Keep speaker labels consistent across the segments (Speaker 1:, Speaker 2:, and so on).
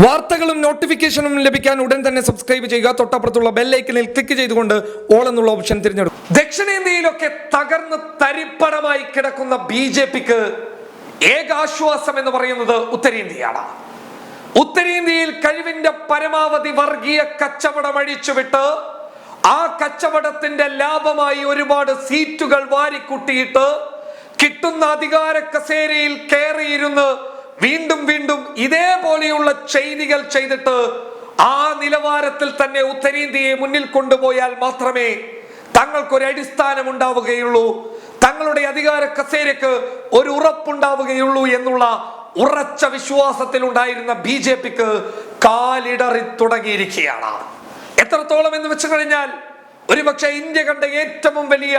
Speaker 1: വാർത്തകളും നോട്ടിഫിക്കേഷനും ലഭിക്കാൻ ഉടൻ തന്നെ സബ്സ്ക്രൈബ് ചെയ്യുക. തൊട്ടപ്പുറത്തുള്ള ബെല്ലൈക്കനിൽ ക്ലിക്ക് ചെയ്തുകൊണ്ട് ഓൾ എന്നുള്ള ഓപ്ഷൻ തിരഞ്ഞെടുക്കും ദക്ഷിണേന്ത്യയിലൊക്കെ തകർന്ന് തരിപ്പണമായി കിടക്കുന്ന ബി ജെ പിക്ക് ഏകാശ്വാസം എന്ന് പറയുന്നത് ഉത്തരേന്ത്യയാണ്. ഉത്തരേന്ത്യയിൽ കഴിവിന്റെ പരമാവധി വർഗീയ കച്ചവടം അഴിച്ചുവിട്ട് ആ കച്ചവടത്തിന്റെ ലാഭമായി ഒരുപാട് സീറ്റുകൾ വാരിക്കൂട്ടിയിട്ട് കിട്ടുന്ന അധികാര കസേരയിൽ കയറിയിരുന്ന് വീണ്ടും വീണ്ടും ഇതേപോലെയുള്ള ചെയ്തികൾ ചെയ്തിട്ട് ആ നിലവാരത്തിൽ തന്നെ ഉത്തരേന്ത്യയെ മുന്നിൽ കൊണ്ടുപോയാൽ മാത്രമേ തങ്ങൾക്കൊരു അടിസ്ഥാനം ഉണ്ടാവുകയുള്ളൂ. തങ്ങളുടെ അധികാര കസേരക്ക് ഒരു ഉറപ്പുണ്ടാവുകയുള്ളൂ എന്നുള്ള ഉറച്ച വിശ്വാസത്തിൽ ഉണ്ടായിരുന്ന ബി ജെ പിക്ക് കാലിടറി തുടങ്ങിയിരിക്കുകയാണ്. എത്രത്തോളം എന്ന് വെച്ച് കഴിഞ്ഞാൽ ഒരുപക്ഷെ ഇന്ത്യ കണ്ട ഏറ്റവും വലിയ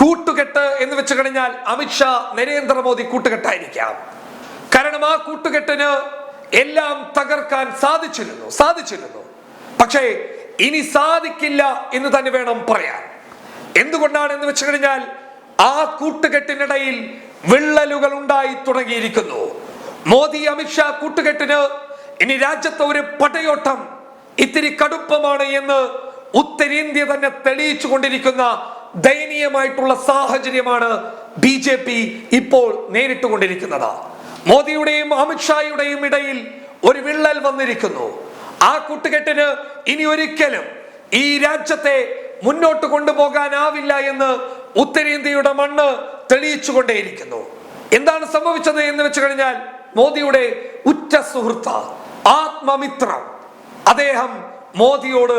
Speaker 1: കൂട്ടുകെട്ട് എന്ന് വെച്ച് കഴിഞ്ഞാൽ അമിത്ഷാ നരേന്ദ്രമോദി കൂട്ടുകെട്ടായിരിക്കാം. കൂട്ടുകെട്ടിന് എല്ലാം തകർക്കാൻ സാധിച്ചിരുന്നു സാധിച്ചിരുന്നു. പക്ഷേ ഇനി സാധിക്കില്ല എന്ന് തന്നെ വേണം പറയാൻ. എന്തുകൊണ്ടാണ് എന്ന് വെച്ചു കഴിഞ്ഞാൽ ആ കൂട്ടുകെട്ടിനിടയിൽ വിള്ളലുകൾ ഉണ്ടായി തുടങ്ങിയിരിക്കുന്നു. മോദി അമിത്ഷാ കൂട്ടുകെട്ടിന് ഇനി രാജ്യത്തെ ഒരു പടയോട്ടം ഇത്തിരി കടുപ്പമാണ് എന്ന് ഉത്തരേന്ത്യ തന്നെ തെളിയിച്ചു കൊണ്ടിരിക്കുന്ന ദയനീയമായിട്ടുള്ള സാഹചര്യമാണ് ബി ജെ പി ഇപ്പോൾ നേരിട്ടുകൊണ്ടിരിക്കുന്നത് മോദിയുടെയും അമിത്ഷായുടെയും ഇടയിൽ ഒരു വിള്ളൽ വന്നിരിക്കുന്നു. ആ കൂട്ടുകെട്ടിന് ഇനി ഒരിക്കലും ഈ രാജ്യത്തെ മുന്നോട്ട് കൊണ്ടുപോകാനാവില്ല എന്ന് ഉത്തരേന്ത്യയുടെ മണ്ണ് തെളിയിച്ചുകൊണ്ടേയിരിക്കുന്നു. എന്താണ് സംഭവിച്ചത് എന്ന് വെച്ച് കഴിഞ്ഞാൽ മോദിയുടെ ഉറ്റ സുഹൃത്ത് ആത്മമിത്രം അദ്ദേഹം മോദിയോട്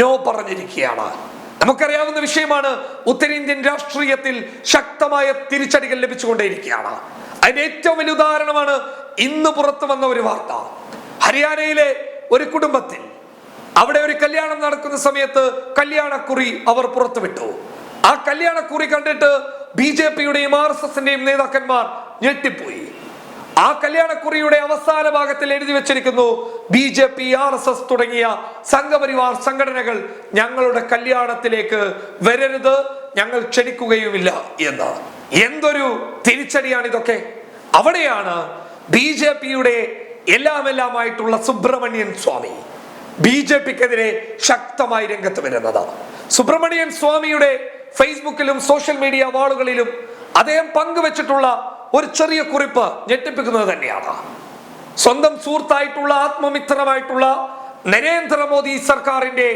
Speaker 1: നോ പറഞ്ഞിരിക്കുകയാണ്. നമുക്കറിയാവുന്ന വിഷയമാണ് ഉത്തരേന്ത്യൻ രാഷ്ട്രീയത്തിൽ ശക്തമായ തിരിച്ചടികൾ ലഭിച്ചുകൊണ്ടേയിരിക്കുകയാണ്. അതിന്റെ ഏറ്റവും വലിയ ഉദാഹരണമാണ് ഇന്ന് പുറത്തു വന്ന ഒരു വാർത്ത. ഹരിയാനയിലെ ഒരു കുടുംബത്തിൽ അവിടെ ഒരു കല്യാണം നടക്കുന്ന സമയത്ത് കല്യാണക്കുറി അവർ പുറത്തുവിട്ടു. ആ കല്യാണക്കുറി കണ്ടിട്ട് ബി ജെ പിയുടെയും ആർ എസ് എസിന്റെയും നേതാക്കന്മാർ ഞെട്ടിപ്പോയി. ആ കല്യാണക്കുറിയുടെ അവസാന ഭാഗത്തിൽ എഴുതി വെച്ചിരിക്കുന്നു B J P R S S തുടങ്ങിയ സംഘപരിവാർ സംഘടനകൾ ഞങ്ങളുടെ കല്യാണത്തിലേക്ക് വരരുത് ഞങ്ങൾ ക്ഷണിക്കുകയുമില്ല എന്ന്. എന്തൊരു തിരിച്ചടിയാണ് ഇതൊക്കെ? അവിടെയാണ് ബി ജെ പിയുടെ എല്ലാം എല്ലാമായിട്ടുള്ള സുബ്രഹ്മണ്യൻ സ്വാമി. ബി ജെ പിക്കെതിരെ ശക്തമായി രംഗത്ത് വരുന്നത് സുബ്രഹ്മണ്യൻ സ്വാമിയുടെ ഫേസ്ബുക്കിലും സോഷ്യൽ മീഡിയ വാളുകളിലും അദ്ദേഹം പങ്കുവച്ചിട്ടുള്ള ഒരു ചെറിയ കുറിപ്പ് ഞെട്ടിപ്പിക്കുന്നത് തന്നെയാണ്. സ്വന്തം സുഹൃത്തായിട്ടുള്ള ആത്മമിത്രമായിട്ടുള്ള നരേന്ദ്രമോദി സർക്കാരിന്റെ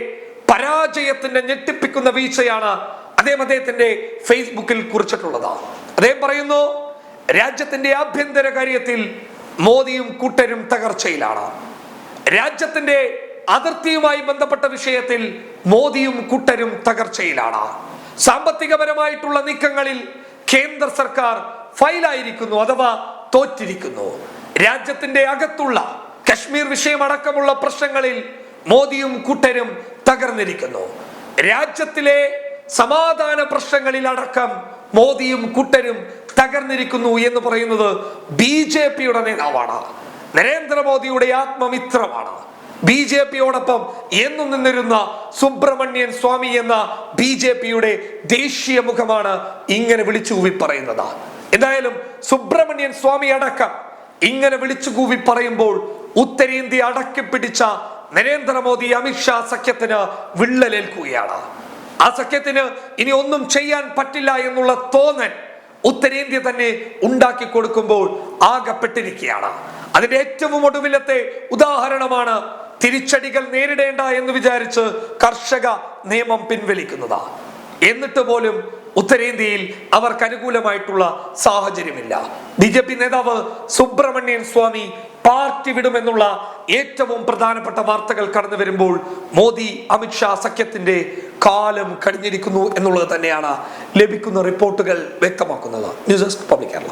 Speaker 1: പരാജയത്തിന്റെ ഞെട്ടിപ്പിക്കുന്ന വീഴ്ചയാണ് അദ്ദേഹം അദ്ദേഹത്തിന്റെ ഫേസ്ബുക്കിൽ കുറിച്ചിട്ടുള്ളതാണ്. അദ്ദേഹം പറയുന്നു രാജ്യത്തിന്റെ ആഭ്യന്തര കാര്യത്തിൽ മോദിയും കൂട്ടരും തകർച്ചയിലാണ്. രാജ്യത്തിന്റെ അതിർത്തിയുമായി ബന്ധപ്പെട്ട വിഷയത്തിൽ മോദിയും കൂട്ടരും തകർച്ചയിലാണ്. സാമ്പത്തികപരമായിട്ടുള്ള നീക്കങ്ങളിൽ കേന്ദ്ര സർക്കാർ ഫൈലായിരിക്കുന്നു അഥവാ തോറ്റിരിക്കുന്നു. രാജ്യത്തിന്റെ അകത്തുള്ള കശ്മീർ വിഷയമടക്കമുള്ള പ്രശ്നങ്ങളിൽ മോദിയും കൂട്ടരും തകർന്നിരിക്കുന്നു. രാജ്യത്തിലെ സമാധാന പ്രശ്നങ്ങളിൽ അടക്കം മോദിയും കൂട്ടരും തകർന്നിരിക്കുന്നു എന്ന് പറയുന്നത് ബി ജെ പിയുടെ നേതാവാണ്. നരേന്ദ്രമോദിയുടെ ആത്മമിത്രമാണ്. ബി ജെ പിയോടൊപ്പം എന്നും നിന്നിരുന്ന സുബ്രഹ്മണ്യൻ സ്വാമി എന്ന ബി ജെ പിയുടെ ദേശീയ മുഖമാണ് ഇങ്ങനെ വിളിച്ചു കൂവി പറയുന്നത്. എന്തായാലും സുബ്രഹ്മണ്യൻ സ്വാമി അടക്കം ഇങ്ങനെ വിളിച്ചു കൂവി പറയുമ്പോൾ ഉത്തരേന്ത്യ അടക്കി പിടിച്ച നരേന്ദ്രമോദി അമിത്ഷാ സഖ്യത്തിന് വിള്ളലേൽക്കുകയാണ്. ആ സഖ്യത്തിന് ഇനി ഒന്നും ചെയ്യാൻ പറ്റില്ല എന്നുള്ള തോന്നൽ ഉത്തരേന്ത്യ തന്നെ ഉണ്ടാക്കി കൊടുക്കുമ്പോൾ ആകപ്പെട്ടിരിക്കുകയാണ്. അതിന്റെ ഏറ്റവും ഒടുവിലത്തെ ഉദാഹരണമാണ് തിരിച്ചടികൾ നേരിടേണ്ട എന്ന് വിചാരിച്ച് കർഷക നിയമം പിൻവലിക്കുന്നത്. എന്നിട്ട് പോലും ഉത്തരേന്ത്യയിൽ അവർക്ക് അനുകൂലമായിട്ടുള്ള സാഹചര്യമില്ല. ബി ജെ പി നേതാവ് സുബ്രഹ്മണ്യൻ സ്വാമി പാർട്ടി വിടുമെന്നുള്ള ഏറ്റവും പ്രധാനപ്പെട്ട വാർത്തകൾ കടന്നു വരുമ്പോൾ മോദി അമിത്ഷാ സഖ്യത്തിന്റെ കാലം കഴിഞ്ഞിരിക്കുന്നു എന്നുള്ളത് തന്നെയാണ് ലഭിക്കുന്ന റിപ്പോർട്ടുകൾ വ്യക്തമാക്കുന്നത്. News desk public Kerala.